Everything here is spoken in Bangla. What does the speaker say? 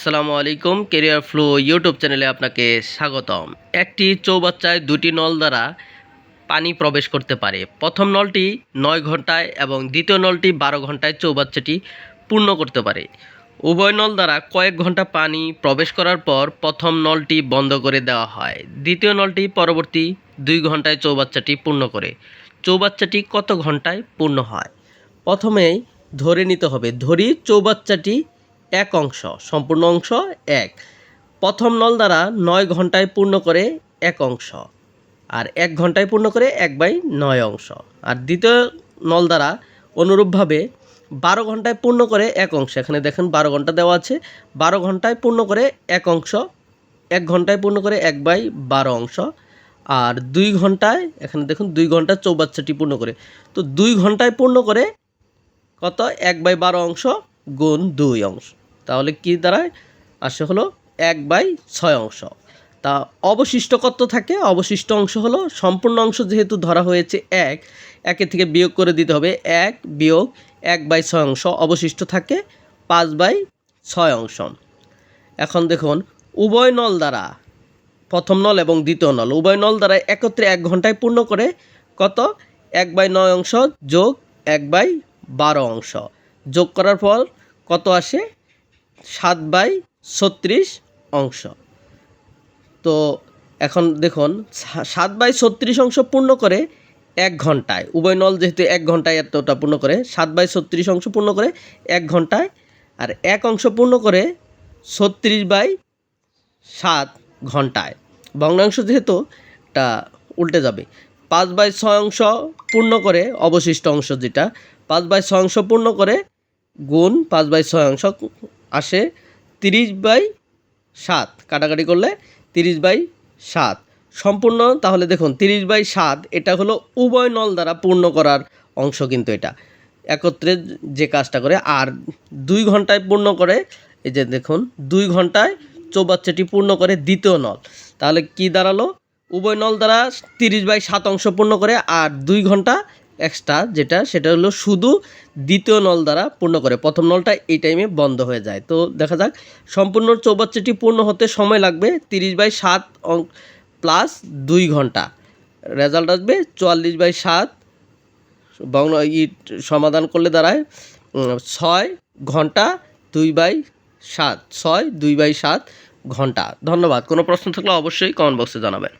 আসসালামু আলাইকুম কেরিয়ার ফ্লো ইউটিউব চ্যানেলে আপনাকে স্বাগতম। একটি চৌবাচ্চায় দুটি নল দ্বারা পানি প্রবেশ করতে পারে। প্রথম নলটি নয় ঘন্টায় এবং দ্বিতীয় নলটি বারো ঘন্টায় চৌবাচ্চাটি পূর্ণ করতে পারে। উভয় নল দ্বারা কয়েক ঘণ্টা পানি প্রবেশ করার পর প্রথম নলটি বন্ধ করে দেওয়া হয়। দ্বিতীয় নলটি পরবর্তী দুই ঘন্টায় চৌবাচ্চাটি পূর্ণ করে। চৌবাচ্চাটি কত ঘন্টায় পূর্ণ হয়? প্রথমেই ধরে নিতে হবে ধরি চৌবাচ্চাটি এক অংশ, সম্পূর্ণ অংশ এক। প্রথম নল দ্বারা নয় ঘন্টায় পূর্ণ করে এক অংশ আর এক ঘন্টায় পূর্ণ করে এক বাই নয় অংশ। আর দ্বিতীয় নল দ্বারা অনুরূপভাবে বারো ঘন্টায় পূর্ণ করে এক অংশ। এখানে দেখেন বারো ঘণ্টা দেওয়া আছে। বারো ঘন্টায় পূর্ণ করে এক অংশ, এক ঘন্টায় পূর্ণ করে এক বাই বারো অংশ আর দুই ঘন্টায়, এখানে দেখুন দুই ঘণ্টা চৌবাচ্চাটি পূর্ণ করে। তো দুই ঘন্টায় পূর্ণ করে কত? এক বাই বারো অংশ গুণ দুই অংশ। তাহলে কি দাঁড়ায়? আসে হলো এক বাই ছয় অংশ। তা অবশিষ্ট কত থাকে? অবশিষ্ট অংশ হলো সম্পূর্ণ অংশ যেহেতু ধরা হয়েছে এক, একে থেকে বিয়োগ করে দিতে হবে এক বিয়োগ এক বাই ছয় অংশ। অবশিষ্ট থাকে পাঁচ বাই ছয় অংশ। এখন দেখুন, উভয় নল দ্বারা, প্রথম নল এবং দ্বিতীয় নল, উভয় নল দ্বারা একত্রে এক ঘন্টায় পূর্ণ করে কত? এক বাই নয় অংশ যোগ এক বাই বারো অংশ। যোগ করার পর কত আসে? সাত বাই ছত্রিশ অংশ। তো এখন দেখুন সাত বাই ছত্রিশ অংশ পূর্ণ করে এক ঘন্টায়, উভয় নল যেহেতু এক ঘন্টায় এতটা পূর্ণ করে, সাত বাই ছত্রিশ অংশ পূর্ণ করে এক ঘন্টায়, আর এক অংশ পূর্ণ করে ছত্রিশ বাই সাত ঘন্টায়। ভগ্নাংশ যেহেতু তা উল্টে যাবে। পাঁচ বাই ছয় অংশ পূর্ণ করে অবশিষ্ট অংশ যেটা, পাঁচ বাই ছয় অংশ পূর্ণ করে গুণ পাঁচ বাই ছয় অংশ আসে তিরিশ বাই সাত। কাটাকাটি করলে তিরিশ বাই সাত। সম্পূর্ণ, তাহলে দেখুন, তিরিশ বাই সাত, এটা হলো উভয় নল দ্বারা পূর্ণ করার অংশ কিন্তু এটা। একত্রে যে কাজটা করে, আর দুই ঘন্টায় পূর্ণ করে, এই যে দেখুন, দুই ঘন্টায় চৌবাচ্চাটি পূর্ণ করে দ্বিতীয় নল। তাহলে কি দাঁড়াল? উভয় নল দ্বারা তিরিশ বাই সাত অংশ পূর্ণ করে, আর দুই ঘণ্টা এক্সট্রা যেটা, সেটা হলো শুধু দ্বিতীয় নল দ্বারা পূর্ণ করে। প্রথম নলটা এই টাইমে বন্ধ হয়ে যায়। তো দেখা যাক, সম্পূর্ণ চৌবাচ্চাটি পূর্ণ হতে সময় লাগবে তিরিশ বাই সাত অঙ্ক প্লাস দুই ঘণ্টা। রেজাল্ট আসবে চুয়াল্লিশ বাই সাত। ই সমাধান করলে দাঁড়ায় ছয় ঘণ্টা দুই বাই সাত। ছয় দুই বাই সাত ঘণ্টা। ধন্যবাদ। কোনো প্রশ্ন থাকলে অবশ্যই কমেন্ট বক্সে জানাবেন।